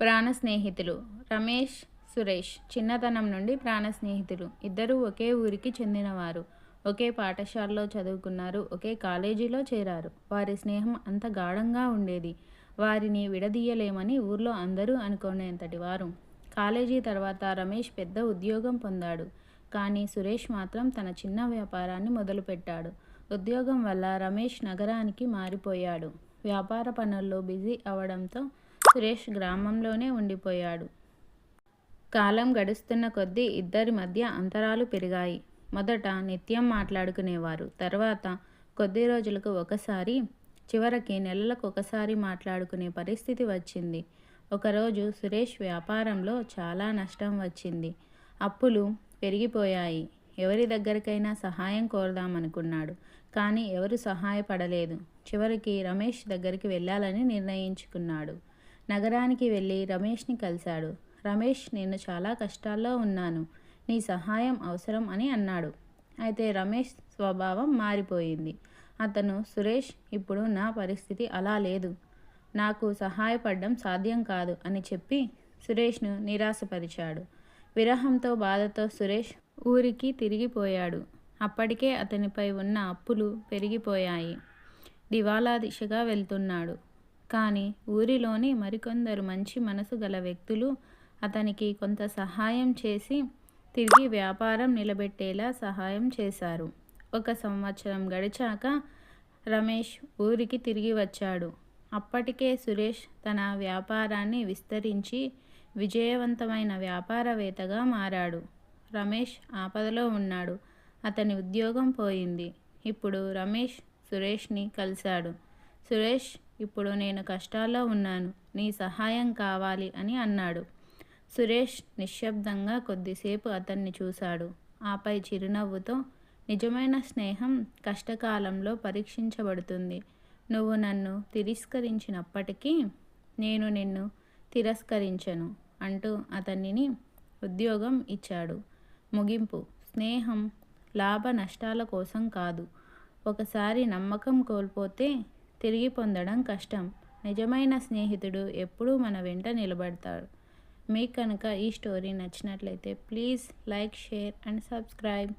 ప్రాణ స్నేహితులు. రమేష్ సురేష్ చిన్నతనం నుండి ప్రాణ స్నేహితులు. ఇద్దరూ ఒకే ఊరికి చెందినవారు. ఒకే పాఠశాలలో చదువుకున్నారు. ఒకే కాలేజీలో చేరారు. వారి స్నేహం అంత గాఢంగా ఉండేది. వారిని విడదీయలేమని ఊర్లో అందరూ అనుకునేంతటి వారు. కాలేజీ తర్వాత రమేష్ పెద్ద ఉద్యోగం పొందాడు. కానీ సురేష్ మాత్రం తన చిన్న వ్యాపారాన్ని మొదలుపెట్టాడు. ఉద్యోగం వల్ల రమేష్ నగరానికి మారిపోయాడు. వ్యాపార పనుల్లో బిజీ అవడంతో సురేష్ గ్రామంలోనే ఉండిపోయాడు. కాలం గడుస్తున్న కొద్దీ ఇద్దరి మధ్య అంతరాలు పెరిగాయి. మొదట నిత్యం మాట్లాడుకునేవారు. తర్వాత కొద్ది రోజులకు ఒకసారి చివరికి నెలలకు ఒకసారి మాట్లాడుకునే పరిస్థితి వచ్చింది. ఒకరోజు సురేష్ వ్యాపారంలో చాలా నష్టం వచ్చింది. అప్పులు పెరిగిపోయాయి. ఎవరి దగ్గరికైనా సహాయం కోరదామనుకున్నాడు. కానీ ఎవరు సహాయపడలేదు. చివరికి రమేష్ దగ్గరికి వెళ్ళాలని నిర్ణయించుకున్నాడు. నగరానికి వెళ్ళి రమేష్ని కలిశాడు. రమేష్ నేను చాలా కష్టాల్లో ఉన్నాను. నీ సహాయం అవసరం అని అన్నాడు. అయితే రమేష్ స్వభావం మారిపోయింది. అతను సురేష్ ఇప్పుడు నా పరిస్థితి అలా లేదు. నాకు సహాయపడడం సాధ్యం కాదు అని చెప్పి సురేష్ను నిరాశపరిచాడు. విరహంతో బాధతో సురేష్ ఊరికి తిరిగిపోయాడు. అప్పటికే అతనిపై ఉన్న అప్పులు పెరిగిపోయాయి. దివాలా దిశగా వెళ్తున్నాడు. కానీ ఊరిలోని మరికొందరు మంచి మనసు గల వ్యక్తులు అతనికి కొంత సహాయం చేసి తిరిగి వ్యాపారం నిలబెట్టేలా సహాయం చేశారు. ఒక సంవత్సరం గడిచాక రమేష్ ఊరికి తిరిగి వచ్చాడు. అప్పటికే సురేష్ తన వ్యాపారాన్ని విస్తరించి విజయవంతమైన వ్యాపారవేత్తగా మారాడు. రమేష్ ఆపదలో ఉన్నాడు. అతని ఉద్యోగం పోయింది. ఇప్పుడు రమేష్ సురేష్ని కలిశాడు. సురేష్ ఇప్పుడు నేను కష్టాల్లో ఉన్నాను నీ సహాయం కావాలి అని అన్నాడు. సురేష్ నిశ్శబ్దంగా కొద్దిసేపు అతన్ని చూశాడు. ఆపై చిరునవ్వుతో నిజమైన స్నేహం కష్టకాలంలో పరీక్షించబడుతుంది. నువ్వు నన్ను తిరస్కరించినప్పటికీ నేను నిన్ను తిరస్కరించను అంటూ అతనిని ఉద్యోగం ఇచ్చాడు. ముగింపు స్నేహం లాభ నష్టాల కోసం కాదు. ఒకసారి నమ్మకం కోల్పోతే తిరిగి పొందడం కష్టం. నిజమైన స్నేహితుడు ఎప్పుడూ మన వెంట నిలబడతాడు. మీకు కనుక ఈ స్టోరీ నచ్చినట్లయితే please like share and subscribe.